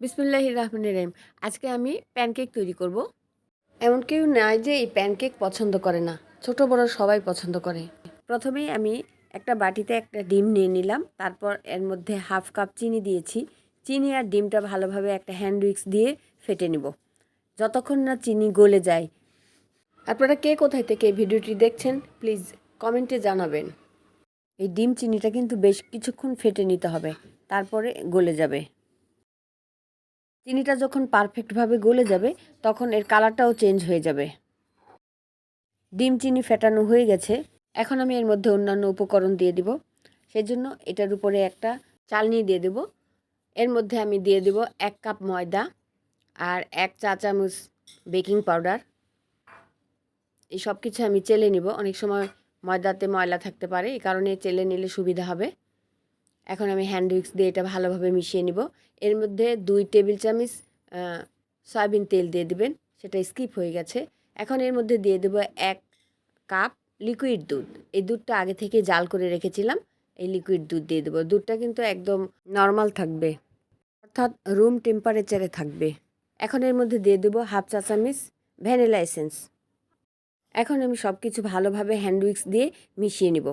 বিসমুল্লাহ রহমানির রহিম। আজকে আমি প্যানকেক তৈরি করব। এমন কেউ নাই যে এই প্যানকেক পছন্দ করে না। ছোট, বড় সবাই পছন্দ করে। প্রথমেই আমি একটা বাটিতে একটা ডিম নিয়ে নিলাম। তারপর এর মধ্যে হাফ কাপ চিনি দিয়েছি। চিনি আর ডিমটা ভালোভাবে একটা হ্যান্ড উইক্স দিয়ে ফেটে নিব। যতক্ষণ না চিনি গলে যায়। আপনারা কে কোথায় থেকে ভিডিওটি দেখছেন, প্লিজ কমেন্টে জানাবেন। এই ডিম, চিনিটা কিন্তু বেশ কিছুক্ষণ ফেটে নিতে হবে। তারপরে গলে যাবে। চিনিটা যখন পারফেক্টভাবে গলে যাবে, তখন এর কালারটাও চেঞ্জ হয়ে যাবে। ডিম চিনি ফেটানো হয়ে গেছে। এখন আমি এর মধ্যে অন্যান্য উপকরণ দিয়ে দিব। সেজন্য এটার উপরে একটা চালনি দিয়ে দেব। এর মধ্যে আমি দিয়ে দেব এক কাপ ময়দা আর এক চা চামচ বেকিং পাউডার এই সব কিছু আমি চেলে নিব। অনেক সময় ময়দাতে ময়লা থাকতে পারে, এই কারণে চেলে নিলে সুবিধা হবে। এখন আমি হ্যান্ড উইক্স দিয়ে এটা ভালোভাবে মিশিয়ে নিব। এর মধ্যে দুই টেবিল চামচ সয়াবিন তেল দিয়ে দিবেন, সেটা স্কিপ হয়ে গেছে। এখন এর মধ্যে দিয়ে দেবো এক কাপ লিকুইড দুধ। এই দুধটা আগে থেকে জাল করে রেখেছিলাম, এই লিকুইড দুধ দিয়ে দেবো। দুধটা কিন্তু একদম নর্মাল থাকবে, অর্থাৎ রুম টেম্পারেচারে থাকবে। এখন এর মধ্যে দিয়ে দেবো হাফ চা চামচ ভ্যানিলা এসেন্স এখন আমি সব কিছু ভালোভাবে হ্যান্ড উইক্স দিয়ে মিশিয়ে নিব।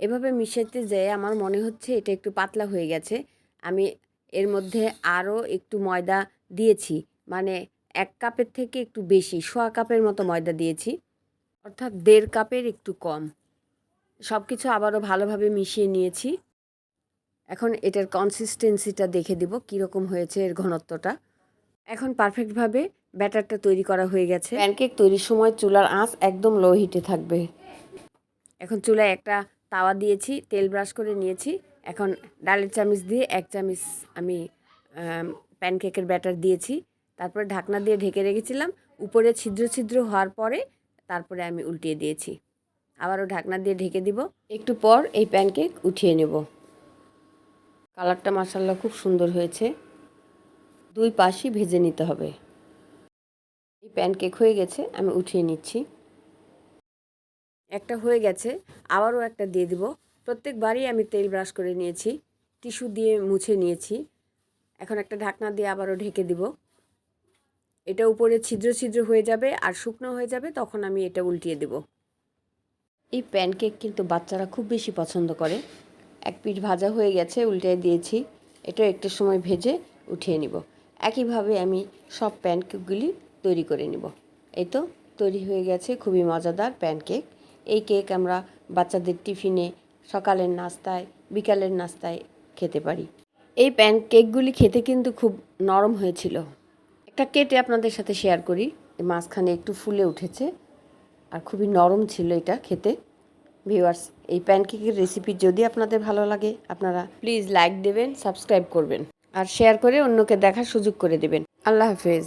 এভাবে মিশাতে যেয়ে আমার মনে হচ্ছে এটা একটু পাতলা হয়ে গেছে। আমি এর মধ্যে আরও একটু ময়দা দিয়েছি। মানে এক কাপের থেকে একটু বেশি, সোয়া কাপের মতো ময়দা দিয়েছি। অর্থাৎ দেড় কাপের একটু কম। সব কিছু আবারও ভালোভাবে মিশিয়ে নিয়েছি। এখন এটার কনসিস্টেন্সিটা দেখে দিব কীরকম হয়েছে এর ঘনত্বটা। এখন পারফেক্টভাবে ব্যাটারটা তৈরি করা হয়ে গেছে। প্যানকেক তৈরির সময় চুলার আঁচ একদম লো হিটে থাকবে। এখন চুলায় একটা তাওয়া দিয়েছি, তেল ব্রাশ করে নিয়েছি। এখন ডালের চামিচ দিয়ে এক চামচ আমি প্যানকেকের ব্যাটার দিয়েছি। তারপরে ঢাকনা দিয়ে ঢেকে রেখেছিলাম। উপরে ছিদ্র ছিদ্র হওয়ার পরে তারপরে আমি উল্টিয়ে দিয়েছি। আবারও ঢাকনা দিয়ে ঢেকে দিব। একটু পর এই প্যানকেক উঠিয়ে নেব। কালারটা মাসাল্লা খুব সুন্দর হয়েছে। দুই পাশই ভেজে নিতে হবে। এই প্যানকেক হয়ে গেছে, আমি উঠিয়ে নিচ্ছি। একটা হয়ে গেছে, আবারও একটা দিয়ে দিব। প্রত্যেকবারই আমি তেল ব্রাশ করে নিয়েছি, টিস্যু দিয়ে মুছে নিয়েছি। এখন একটা ঢাকনা দিয়ে আবারও ঢেকে দিব। এটা উপরে ছিদ্র ছিদ্র হয়ে যাবে আর শুকনো হয়ে যাবে, তখন আমি এটা উল্টিয়ে দেব। এই প্যানকেক কিন্তু বাচ্চারা খুব বেশি পছন্দ করে। এক পিঠ ভাজা হয়ে গেছে, উল্টে দিয়েছি। এটা একটু সময় ভেজে উঠিয়ে নিব। একইভাবে আমি সব প্যানকেকগুলি তৈরি করে নিব। এই তো, তৈরি হয়ে গেছে খুবই মজাদার প্যানকেক। এই কেক আমরা বাচ্চাদের টিফিনে সকালের নাস্তায়, বিকালের নাস্তায় খেতে পারি। এই প্যান কেকগুলি খেতে কিন্তু খুব নরম হয়েছিল। একটা কেটে আপনাদের সাথে শেয়ার করি। মাঝখানে একটু ফুলে উঠেছে আর খুবই নরম ছিল এটা খেতে। ভিউয়ার্স, এই প্যানকেকের রেসিপি যদি আপনাদের ভালো লাগে, আপনারা প্লিজ লাইক দেবেন, সাবস্ক্রাইব করবেন আর শেয়ার করে অন্যকে দেখার সুযোগ করে দেবেন। আল্লাহ হাফেজ।